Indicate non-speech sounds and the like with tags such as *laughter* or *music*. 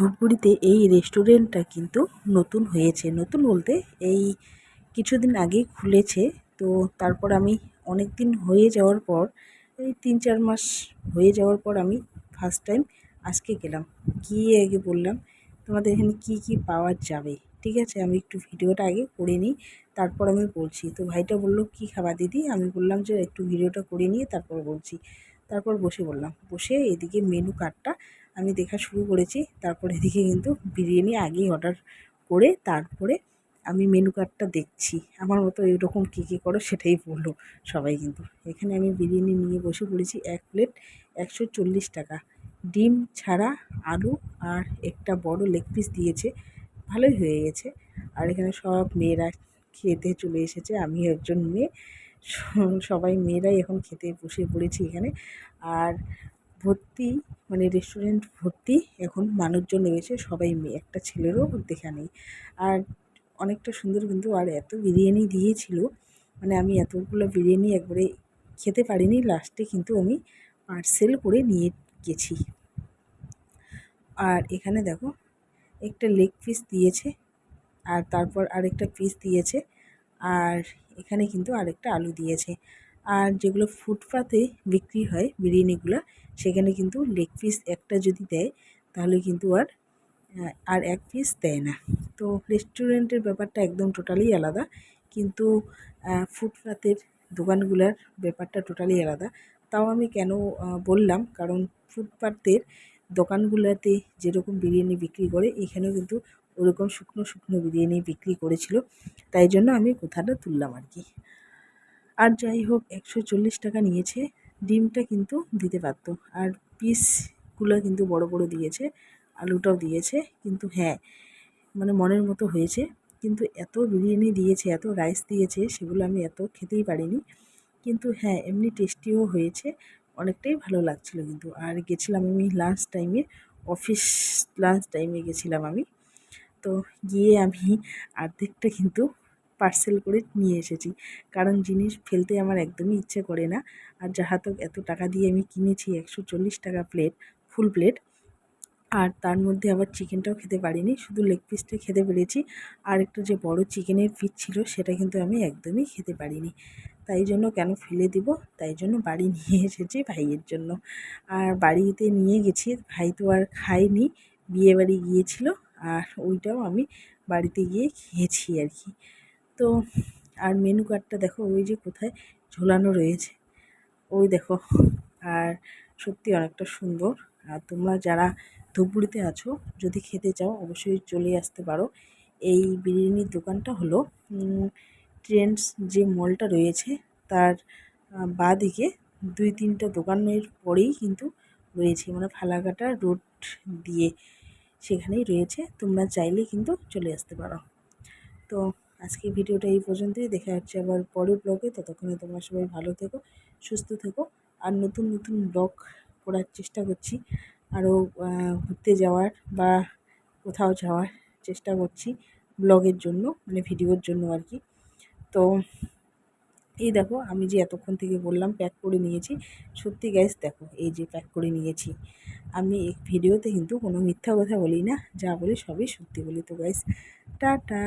ধূপগুড়িতে এই রেস্টুরেন্টটা কিন্তু নতুন হয়েছে, নতুন বলতে এই কিছুদিন আগেই খুলেছে। তো তারপর আমি অনেক দিন হয়ে যাওয়ার পর, এই তিন চার মাস হয়ে যাওয়ার পর আমি ফার্স্ট টাইম আজকে গেলাম। গিয়ে আগে বললাম, তোমাদের এখানে কি কি পাওয়া যাবে? ঠিক আছে, আমি একটু ভিডিওটা আগে করে নিই, তারপর আমি বলছি। তো ভাইটা বলল, কি খাবার দিদি? আমি বললাম যে, একটু ভিডিওটা করে নিয়ে তারপর বলছি। তারপর বসে বললাম। বসে এদিকে মেনু কার্ডটা আমি দেখা শুরু করেছি, তারপরে এদিকে কিন্তু বিরিয়ানি আগেই অর্ডার করে তারপরে আমি মেনু কার্ডটা দেখছি। আমার মতো এরকম কী কী করো সেটাই বলল সবাই কিন্তু। এখানে আমি বিরিয়ানি নিয়ে বসে পড়েছি এক প্লেট একশো চল্লিশ টাকা। ডিম ছাড়া আলু আর একটা বড় লেগ পিস দিয়েছে, ভালোই হয়ে গেছে। আর এখানে সব মেয়েরা খেতে চলে এসেছে আমি একজন মেয়ে। সবাই মেয়েরাই এখন খেতে বসে পড়েছি এখানে। আর ভর্তি মানে রেস্টুরেন্ট ভর্তি, এখন মানুষজন রয়েছে, সবাই মেয়ে, একটা ছেলেরও দেখা নেই। আর অনেকটা সুন্দর কিন্তু, আর এত বিরিয়ানি দিয়েছিল মানে আমি এতগুলো বিরিয়ানি একবারে খেতে পারিনি লাস্টে কিন্তু আমি পার্সেল করে নিয়ে গেছি। আর এখানে দেখো, একটা লেগ পিস দিয়েছে, আর তারপর আরেকটা পিস দিয়েছে, আর এখানে কিন্তু আরেকটা আলু দিয়েছে। আর যেগুলো ফুটপাতে বিক্রি হয়, বিরিয়ানিগুলো সেখানে কিন্তু লেগ পিস একটা যদি দেয়, তাহলে কিন্তু আর আর এক পিস দেয় না। তো রেস্টুরেন্টের ব্যাপারটা একদম টোটালি আলাদা। কিন্তু ফুটপাতের দোকানগুলোর ব্যাপারটা টোটালি আলাদা। তাও আমি কেন বললাম, কারণ ফুটপাতের দোকানগুলোতে যেরকম বিরিয়ানি বিক্রি করে, এখানেও কিন্তু ওরকম শুকনো শুকনো বিরিয়ানি বিক্রি করেছিল। তাই জন্য আমি কথাটা তুললাম আর কি। আর যাই হোক, একশো চল্লিশ টাকা নিয়েছে। ডিমটা কিন্তু দিতে পারত। আর পিসগুলো কিন্তু বড় বড় দিয়েছে, আলুটাও দিয়েছে, কিন্তু হ্যাঁ মানে মনের মতো হয়েছে। কিন্তু এত বিরিয়ানি দিয়েছে, এত রাইস দিয়েছে, সেগুলো আমি এত খেতেই পারিনি। কিন্তু হ্যাঁ এমনি টেস্টিও হয়েছে, অনেকটাই ভালো লাগছিল কিন্তু। আর গেছিলাম আমি লাঞ্চ টাইমে অফিস লাঞ্চ টাইমে গেছিলাম আমি। তো গিয়ে আমি অর্ধেকটা কিন্তু পার্সেল করে নিয়ে এসেছি। কারণ জিনিস ফেলতে আমার একদমই ইচ্ছে করে না। আর যাহাতক এত টাকা দিয়ে আমি কিনেছি, একশো চল্লিশ টাকা প্লেট ফুল প্লেট আর তার মধ্যে আবার চিকেনটাও খেতে পারিনি, শুধু লেগ পিসটা খেতে পেরেছি। আর একটা যে বড় চিকেনের পিস ছিল, সেটা কিন্তু আমি একদমই খেতে পারিনি। তাই জন্য কেন ফেলে দিব? তাই জন্য বাড়ি *laughs* নিয়ে এসেছি ভাইয়ের জন্য। আর বাড়িতে নিয়ে গেছি, ভাই তো আর খায়নি বিয়ে বাড়ি গিয়েছিল, আর ওইটাও আমি বাড়িতে গিয়ে খেয়েছি আর কি। তো, আর মেনু কার্ডটা দেখো, ওই যে কোথায়? ঝোলানো রয়েছে। ওই দেখো, আর সত্যি অনেকটা সুন্দর। আর তোমরা যারা ধূপগুড়িতে আছো, যদি খেতে চাও, অবশ্যই চলে আসতে পারো। এই বিরিয়ানির দোকানটা হলো ট্রেন্ডস যে মলটা রয়েছে, তার বাঁ দিকে দুই তিনটা দোকানের পরেই কিন্তু রয়েছে মানে ফালাকাটা রোড দিয়ে সেখানেই রয়েছে। তোমরা চাইলে কিন্তু চলে আসতে পারো। তো আজকে ভিডিওটা এই পর্যন্তই। দেখা হচ্ছে আবার পরের ব্লগে ততক্ষণে তোমরা সবাই ভালো থেকো, সুস্থ থেকো। আর নতুন নতুন ব্লগ করার চেষ্টা করছি। আরও ঘুরতে যাওয়ার বা কোথাও যাওয়ার চেষ্টা করছি ব্লগের জন্য মানে ভিডিওর জন্য আর কি। তো এই দেখো, আমি যে এতক্ষণ থেকে বললাম প্যাক করে নিয়েছি, সত্যি গ্যাস দেখো, এই যে প্যাক করে নিয়েছি। আমি এই ভিডিওতে কিন্তু কোনো মিথ্যা কথা বলি না, যা বলি সবই সত্যি বলি তো গ্যাস টাটা!